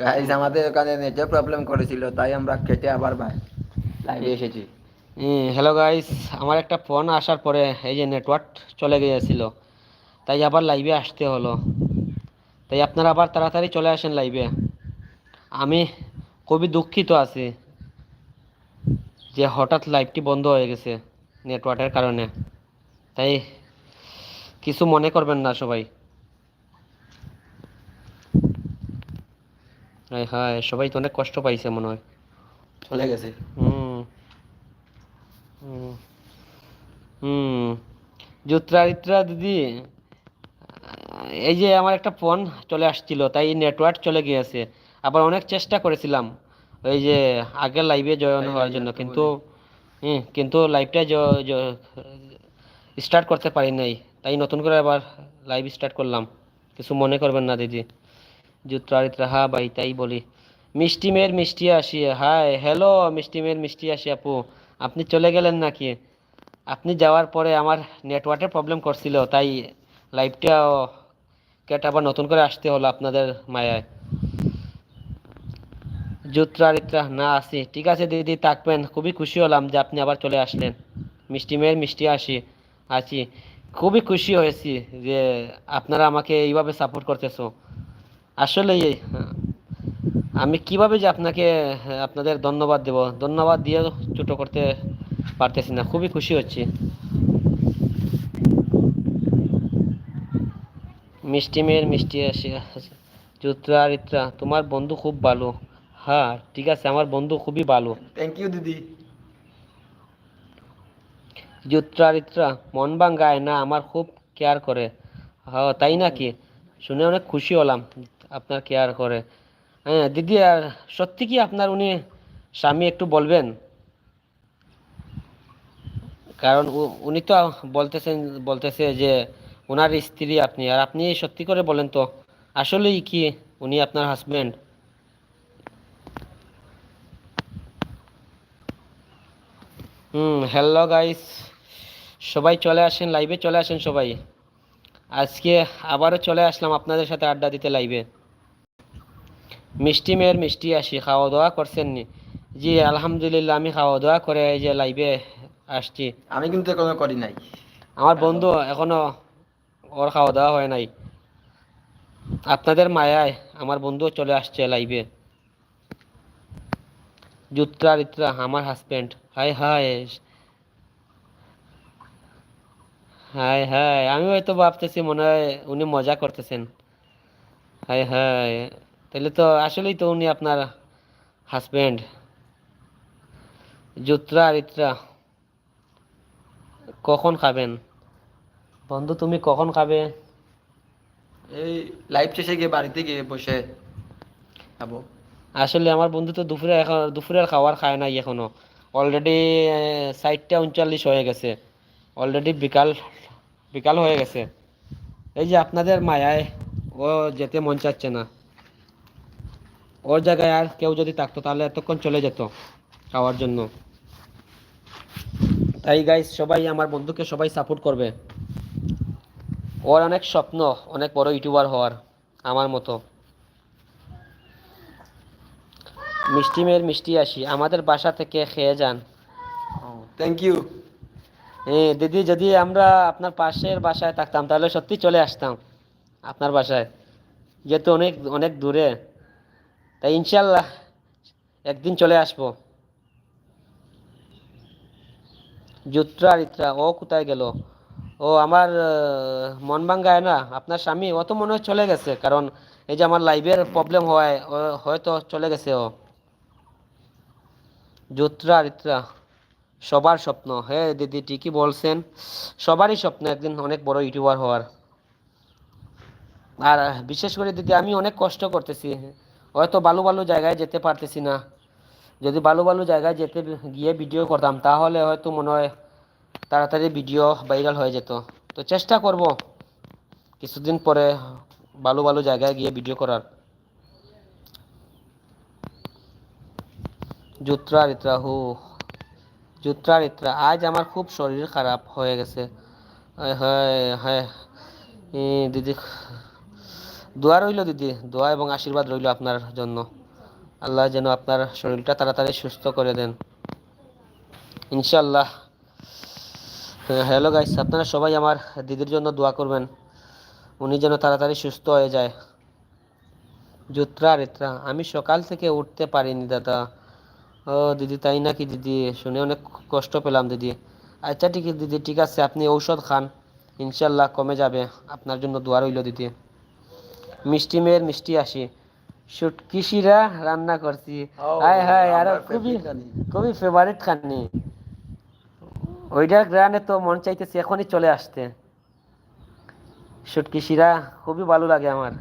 Guys আমাদের ওখানে নেটের প্রবলেম করেছিল, তাই আমরা কেটে আবার লাইভে এসেছি। হ্যালো গাইস আমার একটা ফোন আসার পরে এই যে নেটওয়ার্ক চলে গিয়েছিল, তাই আবার লাইভে আসতে হলো। তাই আপনারা আবার তাড়াতাড়ি চলে আসেন লাইভে আমি খুবই দুঃখিত আছি যে হঠাৎ লাইভটি বন্ধ হয়ে গেছে নেটওয়ার্কের কারণে। তাই কিছু মনে করবেন না সবাই। হায় হায় সবাই তো অনেক কষ্ট পাইছে মনে হয়। চলে গেছে। হুম। হুম। হুম জুত্রারিত্রা দিদি এই যে আমার একটা ফোন চলে আসছিল তাই নেটওয়ার্ক চলে গিয়েছে। আবার অনেক চেষ্টা করেছিলাম ওই যে আগের লাইভে জয়েন হওয়ার জন্য কিন্তু হুম কিন্তু লাইভটা স্টার্ট করতে পারি নাই তাই নতুন করে আবার লাইভ স্টার্ট করলাম। কিছু মনে করবেন না দিদি। জুত্রারিত্রা হ্যাঁ ভাই তাই বলি। মিষ্টি মেয়ের মিষ্টি আসি হাই হ্যালো মিষ্টি মেয়ের মিষ্টি আসি আপু, আপনি চলে গেলেন নাকি? আপনি যাওয়ার পরে আমার নেটওয়ার্কের প্রবলেম করছিল, তাই লাইভটা কেটে আবার নতুন করে আসতে হলো আপনাদের মায়ায়। জুত্রারিত্রা না, আসি। ঠিক আছে, দিদি, থাকবেন। খুবই খুশি হলাম যে আপনি আবার চলে আসলেন। মিষ্টি মেয়ের মিষ্টি আসি আছি খুবই খুশি হয়েছি যে আপনারা আমাকে এইভাবে সাপোর্ট করতেছো। আসলেই আমি কীভাবে যে আপনাকে আপনাদের ধন্যবাদ দেব? ধন্যবাদ দিয়ে ছোটো করতে পারতেছি না খুবই খুশি হচ্ছি। মিষ্টি মেয়ের মিষ্টি জুত্রা রিত্রা তোমার বন্ধু খুব ভালো। হ্যাঁ ঠিক আছে আমার বন্ধু খুবই ভালো। থ্যাংক ইউ দিদি। জুত্রা রিত্রা মন ভাঙ্গায় না আমার খুব কেয়ার করে। হ্যাঁ তাই নাকি? শুনে অনেক খুশি হলাম। আপনার কেয়ার করে। হ্যাঁ দিদি, আর সত্যি কি আপনার উনি স্বামী একটু বলবেন? কারণ উনি তো বলতেছেন, বলতেছে যে ওনার স্ত্রী আপনি, আর আপনি সত্যি করে বলেন তো, আসলেই কি উনি আপনার হাজবেন্ড হুম হ্যালো গাইস সবাই চলে আসেন লাইভে চলে আসেন সবাই। আজকে আবারও চলে আসলাম আপনাদের সাথে আড্ডা দিতে লাইভে মিষ্টি মেয়ের মিষ্টি আসি খাওয়া দাওয়া করছেন নি জি আলহামদুলিল্লাহ আমি খাওয়া দাওয়া করে এই যে লাইভে আসছি। আমি কিন্তু এখনও করি নাই। আমার বন্ধু এখনও ওর খাওয়া দাওয়া হয় নাই। আপনাদের মায়ায় আমার বন্ধু চলে আসছে লাইভে জুত্রা রিত্রা আমার husband hi hi hi hi আমি হয়তো ভাবতেছি মনে হয় উনি মজা করতেছেন। হাই হাই তাহলে তো আসলেই তো উনি আপনার হাজবেন্ড জুত্রা আর ইত্রা। কখন খাবেন? বন্ধু তুমি কখন খাবে? এই লাইভ শেষে গিয়ে বাড়িতে গিয়ে বসে খাব। আসলে আমার বন্ধু তো দুপুরে এখন দুপুরের খাবার খায় নাই এখনও। অলরেডি সাইডটা উনচল্লিশ হয়ে গেছে। অলরেডি বিকাল বিকাল হয়ে গেছে। এই যে আপনাদের মায়ায় ও যেতে মন চাচ্ছে না। ওর জায়গায় আর কেউ যদি থাকতো তাহলে এতক্ষণ চলে যেত খাওয়ার জন্য। তাই গাইস সবাই আমার বন্ধুকে সবাই সাপোর্ট করবে। ওর অনেক স্বপ্ন অনেক বড় ইউটিউবার হওয়ার আমার মতো। মিষ্টি মেয়ের মিষ্টি আসি আমাদের বাসা থেকে খেয়ে যান। থ্যাংক ইউ হ্যাঁ দিদি যদি আমরা আপনার পাশের বাসায় থাকতাম তাহলে সত্যি চলে আসতাম। আপনার বাসায়। যেহেতু অনেক অনেক দূরে। তাই ইনশাল্লাহ একদিন চলে আসব। জুত্রা রিত্রা, ও কোথায় গেল? ও আমার মন ভাঙ্গায় না। আপনার স্বামী, ও তো মনে হয় চলে গেছে, কারণ এই যে আমার লাইভের প্রবলেম হয় হয়তো চলে গেছে ও। জুত্রা রিত্রা, সবার স্বপ্ন। হ্যাঁ দিদি, ঠিকই বলছেন, সবারই স্বপ্ন একদিন অনেক বড় ইউটিউবার হওয়ার। আর বিশেষ করে দিদি, আমি অনেক কষ্ট করতেছি। হয়তো ভালো ভালো জায়গায় যেতে পারতেছি না। যদি ভালো ভালো জায়গায় যেতে গিয়ে ভিডিও করতাম, তাহলে হয়তো মনে হয় তাড়াতাড়ি ভিডিও ভাইরাল হয়ে যেত। তো চেষ্টা করব কিছুদিন পরে ভালো ভালো জায়গায় গিয়ে ভিডিও করার। জুত্রা রিত্রা, হু। জুত্রা রিত্রা, আজ আমার খুব শরীর খারাপ হয়ে গেছে। হায় হায় দিদি দোয়া রইল দিদি, দোয়া এবং আশীর্বাদ রইল আপনার জন্য। আল্লাহ যেন আপনার শরীরটা তাড়াতাড়ি সুস্থ করে দেন। ইনশাল্লাহ হ্যালো গাইস আপনারা সবাই আমার দিদির জন্য দোয়া করবেন। উনি যেন তাড়াতাড়ি সুস্থ হয়ে যায়। জুত্রা রেত্রা, আমি সকাল থেকে উঠতে পারিনি দাদা। ও দিদি, তাই নাকি দিদি? শুনে অনেক কষ্ট পেলাম দিদি। আচ্ছা ঠিক দিদি, ঠিক আছে, আপনি ঔষধ খান। ইনশাল্লাহ কমে যাবে। আপনার জন্য দোয়া রইল দিদি। মিষ্টি মেয়ের মিষ্টি আসি। শুটকি শিরা রান্না করছি। হায় হায় আরও খুবই খুবই ফেভারিট খাননি ওইটার গ্রানে তো মন চাইতেছে এখনই চলে আসতে। শুটকি শিরা খুবই ভালো লাগে আমার।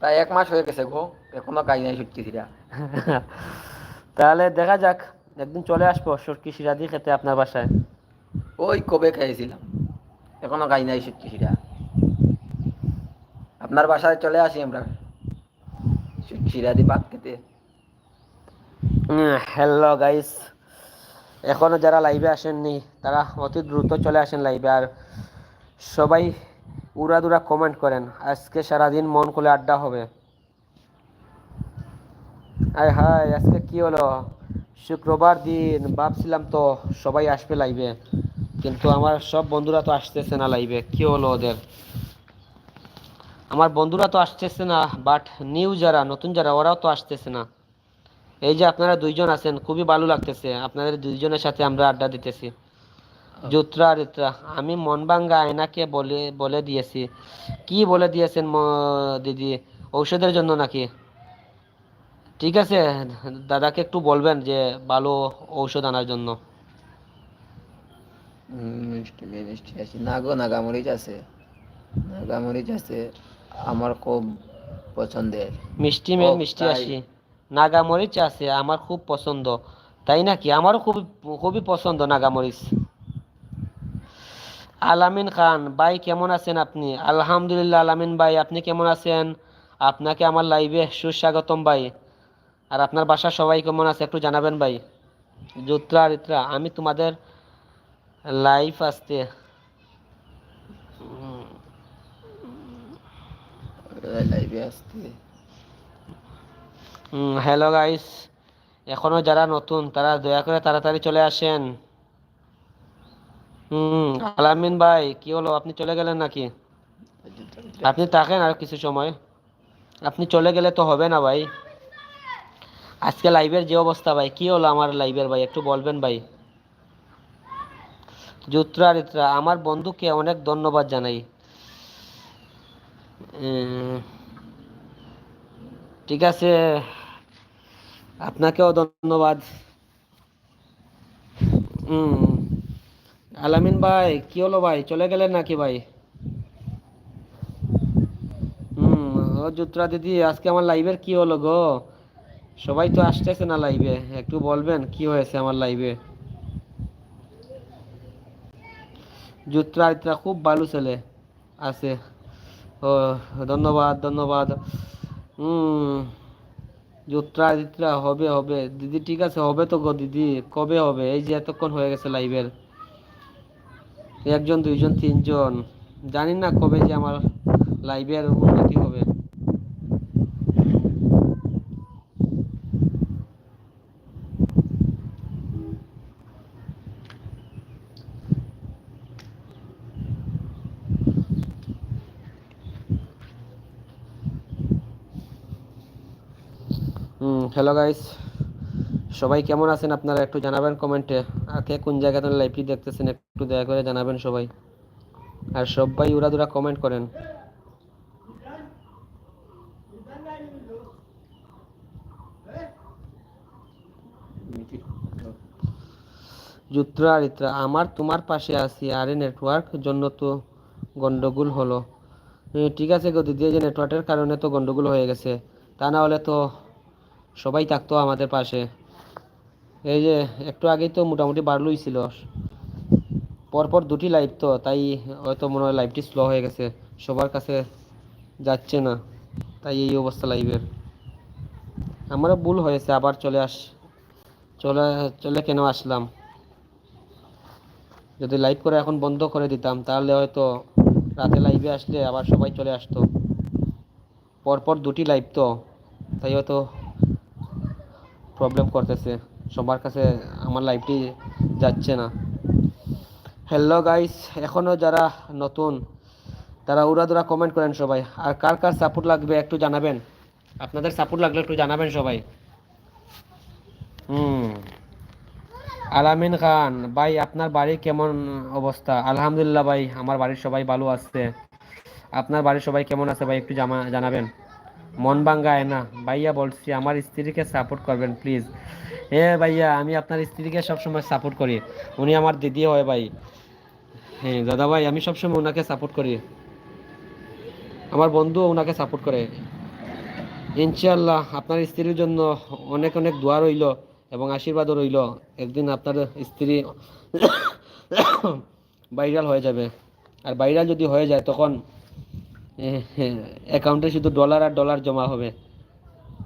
প্রায় এক মাস হয়ে গেছে গো এখনও কাজ নাই ছিড়া তাহলে দেখা যাক একদিন চলে আসব শুটকি শিরা দিয়ে খেতে আপনার বাসায়। ওই কবে খাইছিলাম। এখনও কাজ নাই ছিড়া আপনার বাসায় চলে আসি আমরা। ছিড়া ভাত খেতে। হ্যালো গাইস এখনও যারা লাইভে আসেননি, তারা অতি দ্রুত চলে আসেন লাইভে আর সবাই উড়াদুরা কমেন্ট করেন, আজকে সারাদিন মন খুলে আড্ডা হবে। আয় হায়, আজকে কি হলো? শুক্রবার দিন, ভাবছিলাম তো সবাই আসবে লাইভে কিন্তু আমার সব বন্ধুরা তো আসতেছে না লাইভে কি হলো ওদের? আমার বন্ধুরা তো আসতেছে না বাট নিউ যারা, নতুন যারা, ওরাও তো আসতেছে না। এই যে আপনারা দুইজন আছেন, খুবই ভালো লাগতেছে। আপনাদের দুইজনের সাথে আমরা আড্ডা দিতেছি। জুত্রা রিত্রা, আমি মনবাঙ্গা আয়নাকে বলে বলে দিয়েছি। কি বলে দিয়েছেন দিদি? ঔষধের জন্য নাকি? ঠিক আছে, দাদাকে একটু বলবেন যে, ভালো ঔষধ আনার জন্য। মিষ্টি মিষ্টি আছি। নাগো, নাগামরিচ আছে। নাগামরিচ আছে। আমার খুব পছন্দের। মিষ্টি মেয়ে মিষ্টি। আসি। নাগামরিচ আছে আমার খুব পছন্দ। তাই নাকি? আমারও খুবই খুবই পছন্দ নাগামরিচ। আলামিন খান ভাই কেমন আছেন আপনি? আলহামদুলিল্লাহ আলামিন ভাই আপনি কেমন আছেন? আপনাকে আমার লাইভে সুস্বাগতম ভাই। আর আপনার বাসা সবাই কেমন আছে একটু জানাবেন ভাই? জুত্রা রিত্রা আমি তোমাদের লাইভ আসতে হ্যালো গাইস এখনও যারা নতুন, তারা দয়া করে তাড়াতাড়ি চলে আসেন। হুম আলামিন ভাই, কি হলো? আপনি চলে গেলেন নাকি? আপনি থাকেন আর কিছু সময়। আপনি চলে গেলে তো হবে না ভাই। আজকে লাইভের যে অবস্থা ভাই, কি হলো আমার লাইভের ভাই? একটু বলবেন ভাই। জুত্রা রিত্রা, আমার বন্ধুকে অনেক ধন্যবাদ জানাই। ঠিক আছে, আপনাকেও ধন্যবাদ। আলামিন ভাই, কি হলো ভাই? চলে গেলেন নাকি ভাই? হুম ও দিদি, আজকে আমার লাইভের কি হলো গো? সবাই তো আসতেছে না লাইভে একটু বলবেন, কি হয়েছে আমার লাইভে জুত্রা খুব ভালো ছেলে আছে। ধন্যবাদ ধন্যবাদ। হুম জুত্রা দিত্রা হবে হবে। দিদি, ঠিক আছে, হবে তো গো দিদি। কবে হবে? এই যে এতক্ষণ হয়ে গেছে লাইভের। একজন, দুইজন, তিনজন। জানি না কবে যে আমার লাইভের উন্নতি হবে হুম হ্যালো গাইস সবাই কেমন আছেন আপনারা একটু জানাবেন কমেন্টে? কে কোন জায়গাতে লাইভটি দেখতেছেন একটু দয়া করে জানাবেন সবাই। আর সবাই উড়াদুরা কমেন্ট করেন। জুত্রা রিত্রা আমার তোমার পাশে আছি। আরে নেটওয়ার্ক জন্য তো গন্ডগোল হলো। ঠিক আছে গো এই যে নেটওয়ার্কের কারণে তো গন্ডগোল হয়ে গেছে। তা না হলে তো সবাই থাকতো আমাদের পাশে। এই যে একটু আগেই তো মোটামুটি বাড়লই ছিল। পরপর দুটি লাইভ তো, তাই হয়তো মনে হয় লাইভটি স্লো হয়ে গেছে। সবার কাছে যাচ্ছে না, তাই এই অবস্থা লাইভের আমারও ভুল হয়েছে, আবার চলে আস, চলে চলে কেন আসলাম? যদি লাইভ করে এখন বন্ধ করে দিতাম, তাহলে হয়তো রাতে লাইভে আসলে আবার সবাই চলে আসতো। পরপর দুটি লাইভ তো, তাই হয়তো প্রবলেম করতেছে। সবার কাছে আমার লাইফটি যাচ্ছে না। হ্যালো গাইস এখনও যারা নতুন, তারা উড়াদুরা কমেন্ট করেন সবাই। আর কার কার সাপোর্ট লাগবে একটু জানাবেন? আপনাদের সাপোর্ট লাগলে একটু জানাবেন সবাই। হুম। আলামিন খান, ভাই আপনার বাড়ি কেমন অবস্থা? আলহামদুলিল্লাহ ভাই, আমার বাড়ির সবাই ভালো আছে। আপনার বাড়ির সবাই কেমন আছে ভাই একটু জানাবেন। মন ভাঙ্গায় না। ভাইয়া বলছি, আমার স্ত্রীকে সাপোর্ট করবেন প্লিজ এ ভাইয়া, আমি আপনার স্ত্রীকে সবসময় সাপোর্ট করি। উনি আমার দিদি হয় ভাই। হ্যাঁ দাদা ভাই, আমি সবসময় ওনাকে সাপোর্ট করি। আমার বন্ধু ওনাকে সাপোর্ট করে। ইনশাল্লাহ আপনার স্ত্রীর জন্য অনেক অনেক দোয়া রইল এবং আশীর্বাদও রইল। একদিন আপনার স্ত্রী ভাইরাল হয়ে যাবে। আর ভাইরাল যদি হয়ে যায়, তখন অ্যাকাউন্টে শুধু ডলার আর ডলার জমা হবে।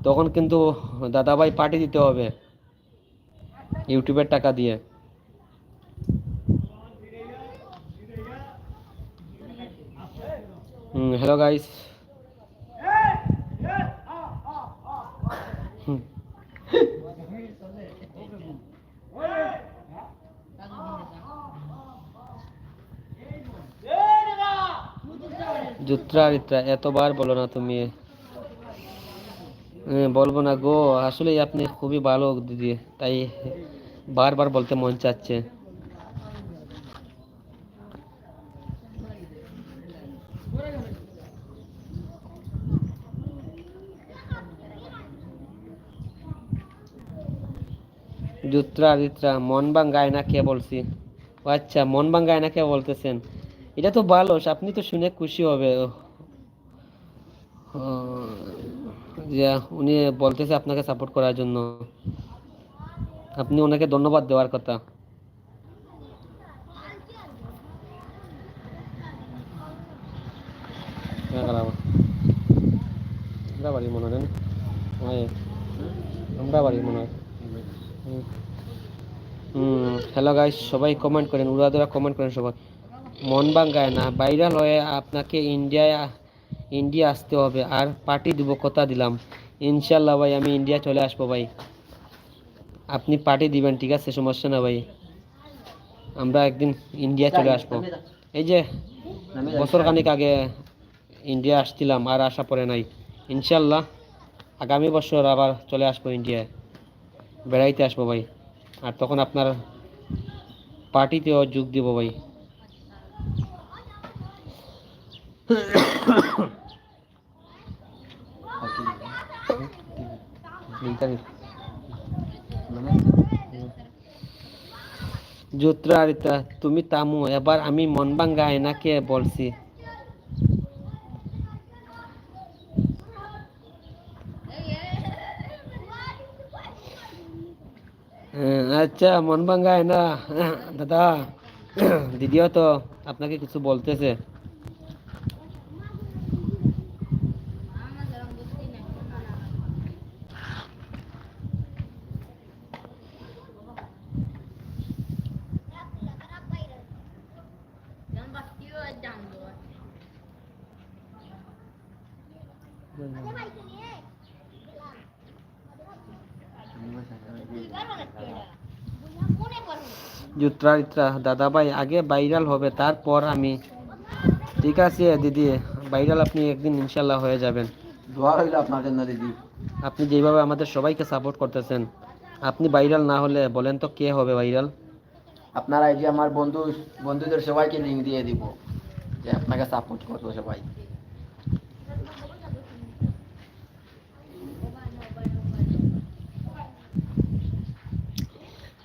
তখন কিন্তু দাদাভাই পাঠিয়ে দিতে হবে ইউটিউবের টাকা দিয়ে। হ্যালো গাইস জুত্রা রিত্রা এতবার বলো না তুমি। বলব না গো, আসলে আপনি খুবই ভালো দিদি, তাই বারবার বলতে মন চাচ্ছে। জুত্রা রিত্রা মন ভাঙ্গায় না কে বলছি? আচ্ছা মন ভাঙ্গায় না কে বলতেছেন? এটা তো ভালো, আপনি তো শুনে খুশি হবে। উনি বলতেছে আপনাকে সাপোর্ট করার জন্য। আপনি ওনাকে ধন্যবাদ দেওয়ার কথা। আমরা বাড়ি মনে হয় মনে হয়। হ্যালো গাইস সবাই কমেন্ট করেন, উড়াদুরা কমেন্ট করেন সবাই। মন ভাঙ্গায় না। ভাইরাল হয়ে আপনাকে ইন্ডিয়ায় ইন্ডিয়া আসতে হবে। আর পার্টি দিব কথা দিলাম। ইনশাল্লাহ ভাই, আমি ইন্ডিয়া চলে আসব ভাই। আপনি পার্টি দিবেন, ঠিক আছে? সমস্যা না ভাই। আমরা একদিন ইন্ডিয়া চলে আসব। এই যে বছর খানিক আগে ইন্ডিয়া আসছিলাম, আর আসা পড়ে নাই। ইনশাল্লাহ আগামী বছর আবার চলে আসব ইন্ডিয়ায়। বেড়াইতে আসব ভাই। আর তখন আপনার পার্টিতেও যোগ দিব ভাই। জুত্রা রিতা তুমি তামু এবার আমি মন ভাঙ্গা আয়নাকে বলছি। হ্যাঁ, আচ্ছা মন ভাঙ্গা আয়না দাদা দিদিও তো আপনাকে কিছু বলতেছে। জুত্রা দাদা ভাই আগে ভাইরাল হবে তারপর আমি ঠিক আছে দিদি ভাইরাল আপনি একদিন ইনশাল্লাহ হয়ে যাবেন। দোয়া রইল আপনার জন্য দিদি। আপনি যেভাবে আমাদের সবাইকে সাপোর্ট করতেছেন আপনি ভাইরাল না হলে বলেন তো কে হবে ভাইরাল আপনারা এই যে আমার বন্ধু বন্ধুদের সবাইকে লিঙ্ক দিয়ে দিব যে আপনাকে সাপোর্ট করব সবাই।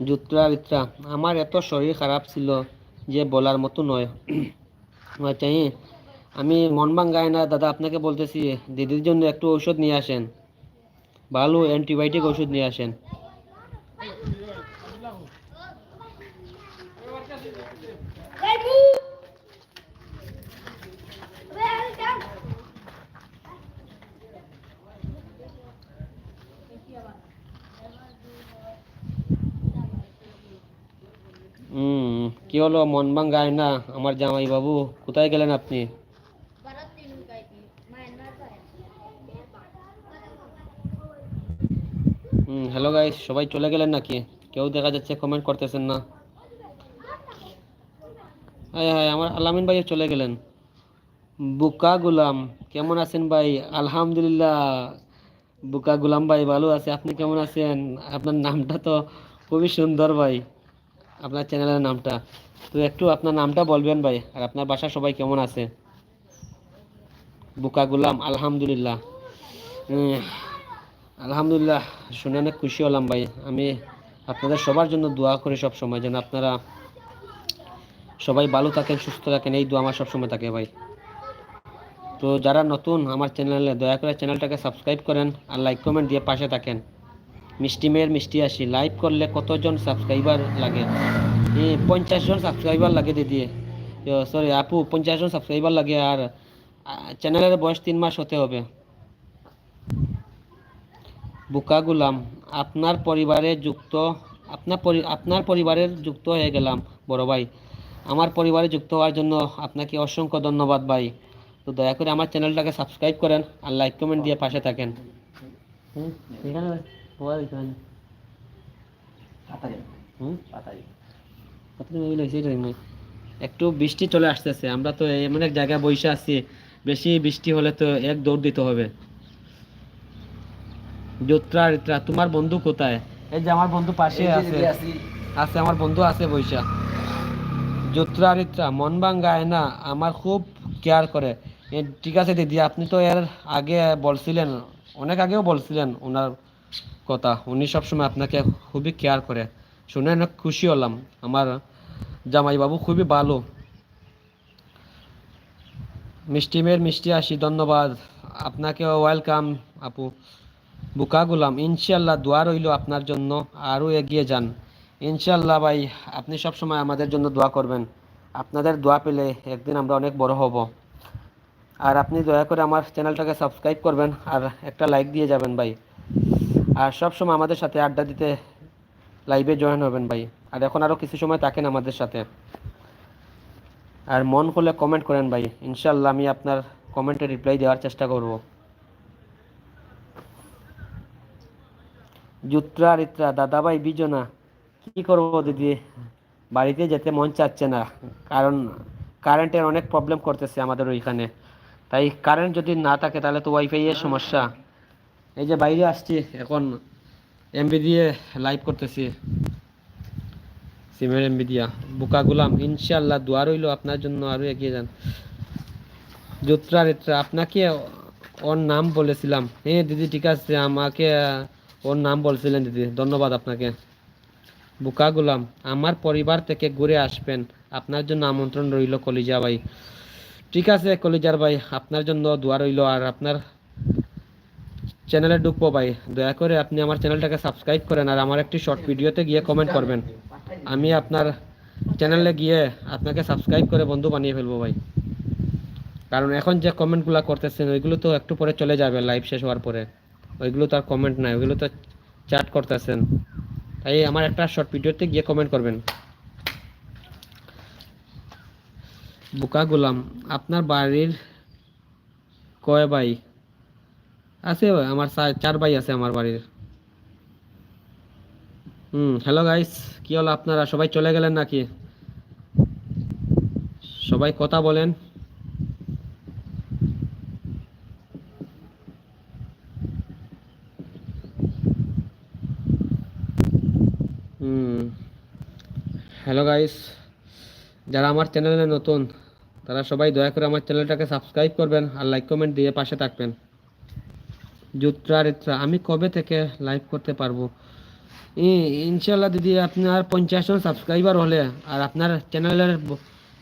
জুত্রা রিত্রা আমার এত শরীর খারাপ ছিল যে বলার মতো নয়। আচ্ছা আমি মন ভাঙ্গায় না। দাদা, আপনাকে বলতেছি, দিদির জন্য একটু ঔষধ নিয়ে আসেন। ভালো অ্যান্টিবায়োটিক ওষুধ নিয়ে আসেন। হলো মন গায় না, আমার জামাই বাবু কোথায় গেলেন আপনি? হুম হ্যালো গাই সবাই চলে গেলেন নাকি? কেউ দেখা যাচ্ছে কমেন্ট করতেছেন না। হ্যাঁ হ্যাঁ আমার আলামিন ভাই চলে গেলেন। বুকা গুলাম, কেমন আছেন ভাই? আলহামদুলিল্লাহ। বুকা গুলাম ভাই ভালো আছে, আপনি কেমন আছেন? আপনার নামটা তো খুবই সুন্দর ভাই। আপনার চ্যানেলের নামটা। তো একটু আপনার নামটা বলবেন ভাই, আর আপনার বাসা সবাই কেমন আছে? বুকা গুলাম, আলহামদুলিল্লাহ। আলহামদুলিল্লাহ, শুনে অনেক খুশি হলাম ভাই। আমি আপনাদের সবার জন্য দোয়া করি সব সময় যেন আপনারা সবাই ভালো থাকেন, সুস্থ থাকেন, এই দোয়া আমার সবসময় থাকে ভাই। তো যারা নতুন আমার চ্যানেলে দয়া করে চ্যানেলটাকে সাবস্ক্রাইব করেন আর লাইক কমেন্ট দিয়ে পাশে থাকেন। মিষ্টি মেয়ের মিষ্টি আসি। লাইভ করলে কতজন সাবস্ক্রাইবার লাগে? পঞ্চাশ জন সাবস্ক্রাইবার লাগে দিদি। সরি আপু, পঞ্চাশ জন সাবস্ক্রাইবার লাগে আর চ্যানেলের বয়স তিন মাস হতে হবে। বুকা গুলাম, আপনার পরিবারে যুক্ত আপনার আপনার পরিবারের যুক্ত হয়ে গেলাম, বড় ভাই। আমার পরিবারে যুক্ত হওয়ার জন্য আপনাকে অসংখ্য ধন্যবাদ ভাই। তো দয়া করে আমার চ্যানেলটাকে সাবস্ক্রাইব করেন আর লাইক কমেন্ট দিয়ে পাশে থাকেন। হুম, এখানে হুম? একটু বৃষ্টি চলে আসতেছে। আমরা তো এমন এক জায়গায় বসে আছি বেশি বৃষ্টি হলে তো এক দৌড় দিতে হবে। জোত্রা রিত্রা তোমার বন্ধু কোথায়? এই যে আমার বন্ধু পাশে আছে। আছে। আমার বন্ধু আছে বৈশা জোত্রা রিত্রা মন ভাঙ্গায় না আমার খুব কেয়ার করে। ঠিক আছে দিদি আপনি তো এর আগে বলছিলেন অনেক আগেও বলছিলেন ওনার কথা। উনি সবসময় আপনাকে খুবই কেয়ার করে। শুনে অনেক খুশি হলাম। আমার জামাইবাবু খুবই ভালো। মিষ্টি মেয়ের মিষ্টি আসি, ধন্যবাদ। আপনাকে ওয়েলকাম আপু। বুকা গুলাম ইনশাল্লাহ দোয়া রইল আপনার জন্য। আরও এগিয়ে যান। ইনশাল্লাহ ভাই, আপনি সব সময় আমাদের জন্য দোয়া করবেন। আপনাদের দোয়া পেলে একদিন আমরা অনেক বড় হব। আর আপনি দয়া করে আমার চ্যানেলটাকে সাবস্ক্রাইব করবেন আর একটা লাইক দিয়ে যাবেন ভাই। আর সব সময় আমাদের সাথে আড্ডা দিতে লাইভে জয়েন হবেন ভাই। আর এখন আরও কিছু সময় থাকেন আমাদের সাথে। আর মন করলে কমেন্ট করেন ভাই। ইনশাল্লাহ আমি আপনার কমেন্টে রিপ্লাই দেওয়ার চেষ্টা করব। জুত্রা রিত্রা দাদা ভাই বিজনা, কি করব দিদি? বাড়িতে যেতে মন চাচ্ছে না। কারণ কারেন্টের অনেক প্রবলেম করতেছে আমাদের ওইখানে। তাই কারেন্ট যদি না থাকে তাহলে তো ওয়াইফাই এর সমস্যা। এই যে বাইরে আসছি, এখন এমবি দিয়ে লাইভ করতেছি। সিমের এমবি দিয়া। বুকা গুলাম ইনশাল্লাহ দোয়া রইল আপনার জন্য আরও এগিয়ে যান। জুত্রা রেত্রা আপনাকে ওর নাম বলেছিলাম। হ্যাঁ দিদি, ঠিক আছে, আমাকে ওর নাম বলছিলেন দিদি, ধন্যবাদ আপনাকে। বুকা গুলাম, আমার পরিবার থেকে ঘুরে আসবেন। আপনার জন্য আমন্ত্রণ রইল কলিজা ভাই। ঠিক আছে, কলিজার ভাই, আপনার জন্য দোয়া রইল আর আপনার চ্যানেলে ঢুকবো ভাই। দয়া করে আপনি আমার চ্যানেলটাকে সাবস্ক্রাইব করেন আর আমার একটি শর্ট ভিডিওতে গিয়ে কমেন্ট করবেন। আমি আপনার চ্যানেলে গিয়ে আপনাকে সাবস্ক্রাইব করে বন্ধু বানিয়ে ফেলব ভাই। কারণ এখন যে কমেন্টগুলো করতেছেন, ওইগুলো তো একটু পরে চলে যাবে লাইভ শেষ হওয়ার পরে। ওইগুলো তো আর কমেন্ট নাই, ওইগুলো তো চ্যাট করতেছেন। তাই আমার একটা শর্ট ভিডিওতে গিয়ে কমেন্ট করবেন। বুকা গোলাম, আপনার বাড়ির কয় ভাই? আছে আমার চার ভাই আছে আমার বাড়ির। হুম হ্যালো গাইস কি হলো আপনারা? সবাই চলে গেলেন নাকি? সবাই কথা বলেন। হ্যালো গাইস যারা আমার চ্যানেলে নতুন, তারা সবাই দয়া করে আমার চ্যানেলটাকে সাবস্ক্রাইব করবেন আর লাইক কমেন্ট দিয়ে পাশে থাকবেন। জুত্রা রিত্রা আমি কবে থেকে লাইভ করতে পারব? ইনশাল্লাহ দিদি, আপনার পঞ্চাশ জন সাবস্ক্রাইবার হলে আর আপনার চ্যানেলের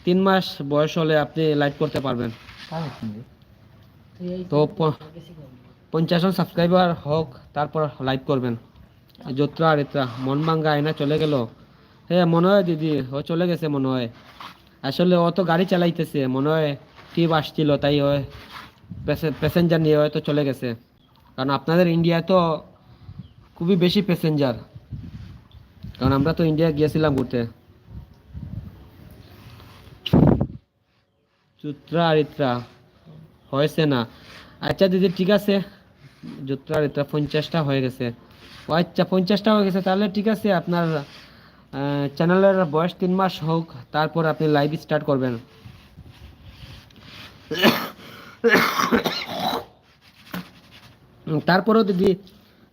তিন মাস বয়স হলে আপনি লাইভ করতে পারবেন। তো পঞ্চাশ জন সাবস্ক্রাইবার হোক, তারপর লাইভ করবেন। জোত্রা রিত্রা মন ভাঙ্গা আয়না চলে গেল। হ্যাঁ মনে হয় দিদি, ও চলে গেছে মনে হয়। আসলে ও তো গাড়ি চালাইতেছে, মনে হয় টিপ আসছিল, তাই হয় প্যাসেঞ্জার নিয়ে হয়তো চলে গেছে। কারণ আপনাদের ইন্ডিয়া তো খুবই বেশি প্যাসেঞ্জার কারণ আমরা তো ইন্ডিয়া গিয়েছিলাম ঘুরতে। চুত্রা রিত্রা হয়েছে না। আচ্ছা দিদি, ঠিক আছে। জুত্রা রিত্রা পঞ্চাশটা হয়ে গেছে। ও আচ্ছা পঞ্চাশটা হয়ে গেছে। তাহলে ঠিক আছে, আপনার চ্যানেলের বয়স তিন মাস হোক, তারপর আপনি লাইভ স্টার্ট করবেন। তারপরেও যদি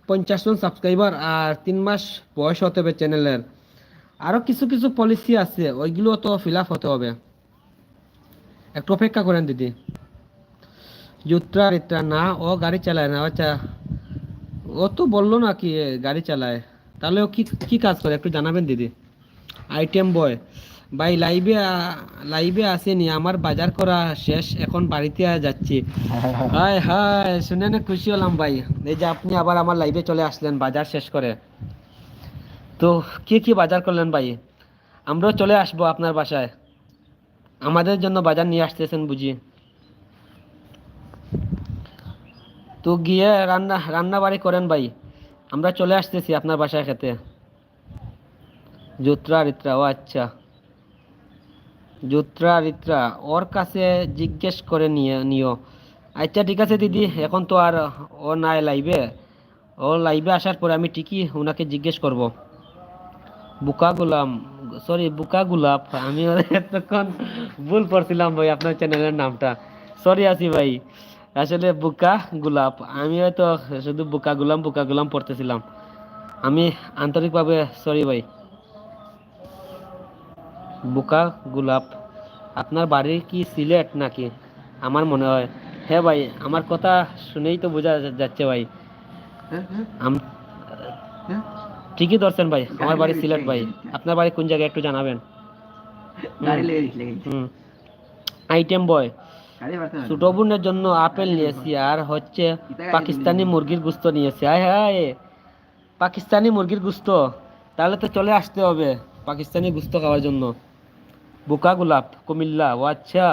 পঞ্চাশ জন সাবস্ক্রাইবার আর তিন মাস বয়স হতে হবে চ্যানেলের আরও কিছু কিছু পলিসি আছে, ওইগুলো তো ফিল আপ হতে হবে। একটু অপেক্ষা করেন দিদি। জুত্রা রিত্রা না, ও গাড়ি চালায় না আচ্ছা ও তো বলল না কি গাড়ি চালায়। তাহলে ও কি কি কাজ করে? একটু জানাবেন দিদি। Item boy. ভাই লাইভে লাইভে আসেনি আমার বাজার করা শেষ এখন বাড়িতে যাচ্ছি। হাই হাই শুনে না খুশি হলাম ভাই। এই যে আপনি আবার আমার লাইভে চলে আসলেন বাজার শেষ করে। তো কি কি বাজার করলেন ভাই? আমরাও চলে আসব আপনার বাসায়। আমাদের জন্য বাজার নিয়ে আসতেছেন বুঝি। তো গিয়ে রান্না রান্না বাড়ি করেন ভাই। আমরা চলে আসতেছি আপনার বাসায় খেতে। জুত্রা রিত্রা ও আচ্ছা। জুত্রা রিত্রা, ওর কাছে জিজ্ঞেস করে নিয়ে, নিও। আচ্ছা ঠিক আছে, দিদি, এখন তো আর ও নাই লাইভে। ও লাইভে আসার পরে আমি ঠিকই ওনাকে জিজ্ঞেস করব। বুকা গোলাম সরি বুকা গোলাপ, আমি এতক্ষণ ভুল পড়ছিলাম ভাই আপনার চ্যানেলের নামটা। সরি আছি ভাই। আসলে বুকা গোলাপ, আমি হয়তো শুধু বুকা গোলাম বুকা গোলাম পড়তেছিলাম। আমি আন্তরিকভাবে সরি ভাই। বুকা গোলাপ আপনার বাড়ির কি সিলেট নাকি? আমার মনে হয়। হ্যাঁ ভাই আমার কথা শুনেই তো বোঝা যাচ্ছে ভাই। আম- ঠিকই ধরছেন ভাই আমার বাড়ি সিলেট ভাই। আপনার বাড়ি কোন জায়গায় একটু জানাবেন? আইটেম বয় গাড়ি পারতে ছোট বোনের জন্য আপেল নিয়েছি আর হচ্ছে পাকিস্তানি মুরগির গুস্ত নিয়েছি। হায় হায় পাকিস্তানি মুরগির গুস্ত। তাহলে তো চলে আসতে হবে পাকিস্তানি গুস্ত খাওয়ার জন্য। বুকা গোলাপ, কুমিল্লা ও আচ্ছা।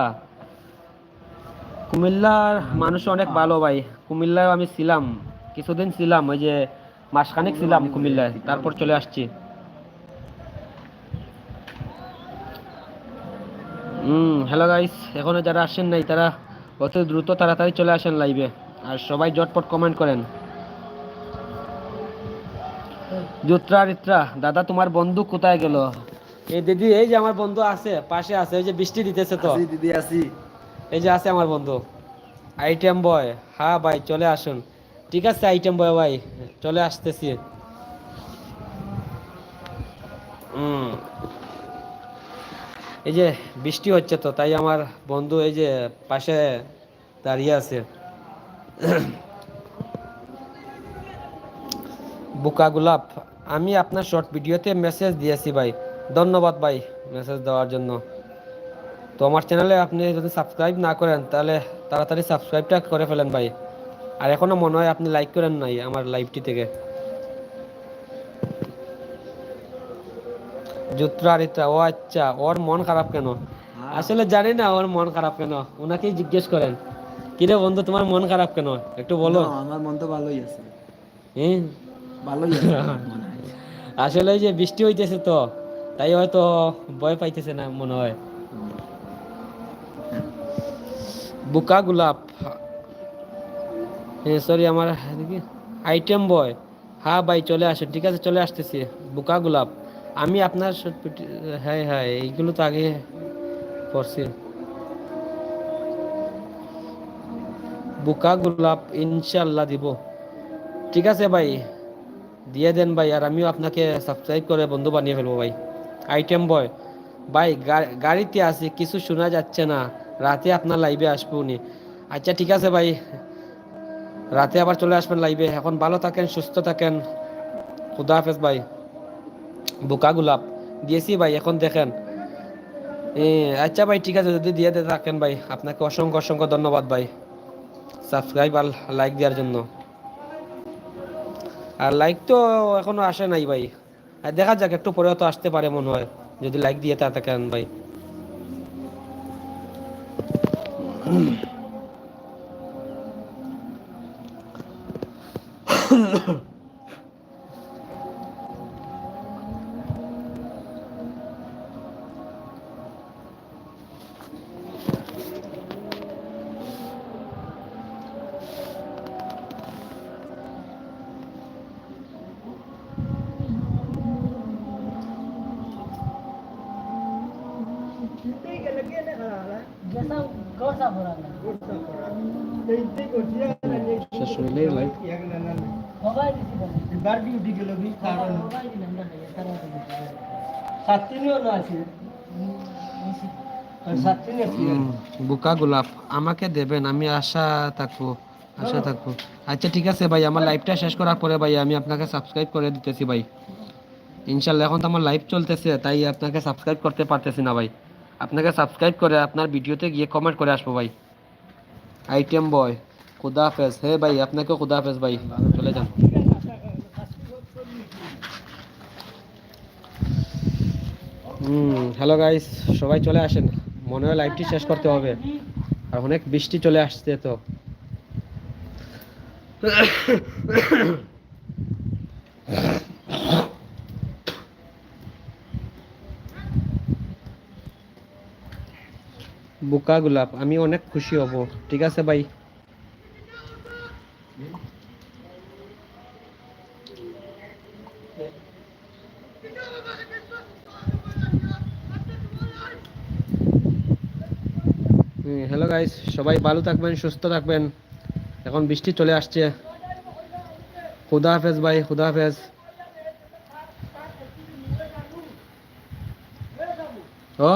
কুমিল্লার মানুষ অনেক ভালো ভাই। কুমিল্লায় আমি ছিলাম, কিছুদিন ছিলাম, ওই যে মাসখানেক ছিলাম কুমিল্লায়, তারপর চলে আসছি। হুম হ্যালো গাইস এখনও যারা আসেন নাই, তারা অত দ্রুত তাড়াতাড়ি চলে আসেন লাইভে আর সবাই জটপট কমেন্ট করেন। জুত্রা রিত্রা দাদা তোমার বন্ধু কোথায় গেল? এই দিদি এই যে আমার বন্ধু আছে পাশে আছে এই যে বৃষ্টি দিতেছে তো। দিদি আসি এই যে আছে আমার বন্ধু। আইটেম বয় হ্যাঁ ভাই চলে আসুন। ঠিক আছে আইটেম বয় ভাই চলে আসতেছি। হুম এই যে বৃষ্টি হচ্ছে তো তাই আমার বন্ধু এই যে পাশে দাঁড়িয়ে আছে। বুকা গোলাপ আমি আপনার শর্ট ভিডিওতে মেসেজ দিয়েছি ভাই। ধন্যবাদ ভাই মেসেজ দেওয়ার জন্য। তো আমার চ্যানেলে আপনি যদি সাবস্ক্রাইব না করেন তাহলে তাড়াতাড়ি সাবস্ক্রাইবটা করে ফেলেন ভাই। আর এখনও মনে হয় আপনি লাইক করেন নাই আমার লাইভটি থেকে। জুত্রা রিত্রা ও আচ্ছা ওর মন খারাপ কেন? আসলে জানি না ওর মন খারাপ কেন। ওনাকেই জিজ্ঞেস করেন। কিরে বন্ধু তোমার মন খারাপ কেন? একটু বলো। আমার মন তো ভালোই আছে। হ্যাঁ ভালোই আছে আসলে এই যে বৃষ্টি হইতেছে তো। তাই হয়তো ভয় পাইতেছে না, মনে হয়। বুকা গোলাপ। হ্যাঁ সরি আমার আইটেম বয় হ্যাঁ ভাই, চলে আসুন। ঠিক আছে, চলে আসতেছি। বুকা গোলাপ। আমি আপনার হ্যাঁ হ্যাঁ এইগুলো তো আগে পড়ছি বুকা গোলাপ ইনশাল্লাহ দিব। ঠিক আছে ভাই, দিয়ে দেন ভাই, আর আমিও আপনাকে সাবস্ক্রাইব করে বন্ধু বানিয়ে ফেলব ভাই। Item boy. ভাই গাড়িতে আছি, কিছু শোনা যাচ্ছে না। রাতে আপনার লাইভে আসব উনি। আচ্ছা ঠিক আছে ভাই। রাতে আবার চলে আসবেন লাইভে এখন ভালো থাকেন, সুস্থ থাকেন। খুদা হাফেজ ভাই। বোকা গোলাপ। দিয়েছি ভাই, এখন দেখেন। আচ্ছা ভাই, ঠিক আছে, যদি দিয়ে দিয়ে থাকেন ভাই। আপনাকে অসংখ্য অসংখ্য ধন্যবাদ ভাই। সাবস্ক্রাইব আর লাইক দেওয়ার জন্য। আর লাইক তো এখনও আসে নাই ভাই। হ্যাঁ, দেখা যাক, একটু পরেও তো আসতে পারে মনে হয় যদি লাইক দিয়ে তা থাকেন ভাই Mm-hmm. বুকা গোলাপ। আমাকে দেবেন, আমি আশা থাকব আশা থাকব। আচ্ছা ঠিক আছে ভাই, আমার লাইভটা শেষ করার পরে ভাই, আমি আপনাকে সাবস্ক্রাইব করে দিতেছি ভাই। ইনশাল্লাহ, এখন তো আমার লাইভ চলতেছে, তাই আপনাকে সাবস্ক্রাইব করতে পারতেছি না ভাই। আপনাকে সাবস্ক্রাইব করে আপনার ভিডিওতে গিয়ে কমেন্ট করে আসব ভাই। আইটেম বয় খুদা হাফেজ। হে ভাই আপনাকে খুদা হাফেজ ভাই। চলে যান। হুম হ্যালো গাইস সবাই চলে আসেন। মনে হয় লাইভটি শেষ করতে হবে। আর অনেক বৃষ্টি চলে আসছে তো। বুকা গোলাপ, আমি অনেক খুশি হব, ঠিক আছে ভাই? হ্যালো গাইস সবাই ভালো থাকবেন, সুস্থ থাকবেন। এখন বৃষ্টি চলে আসছে। খুদা হাফেজ ভাই, খুদা হাফেজ। ও?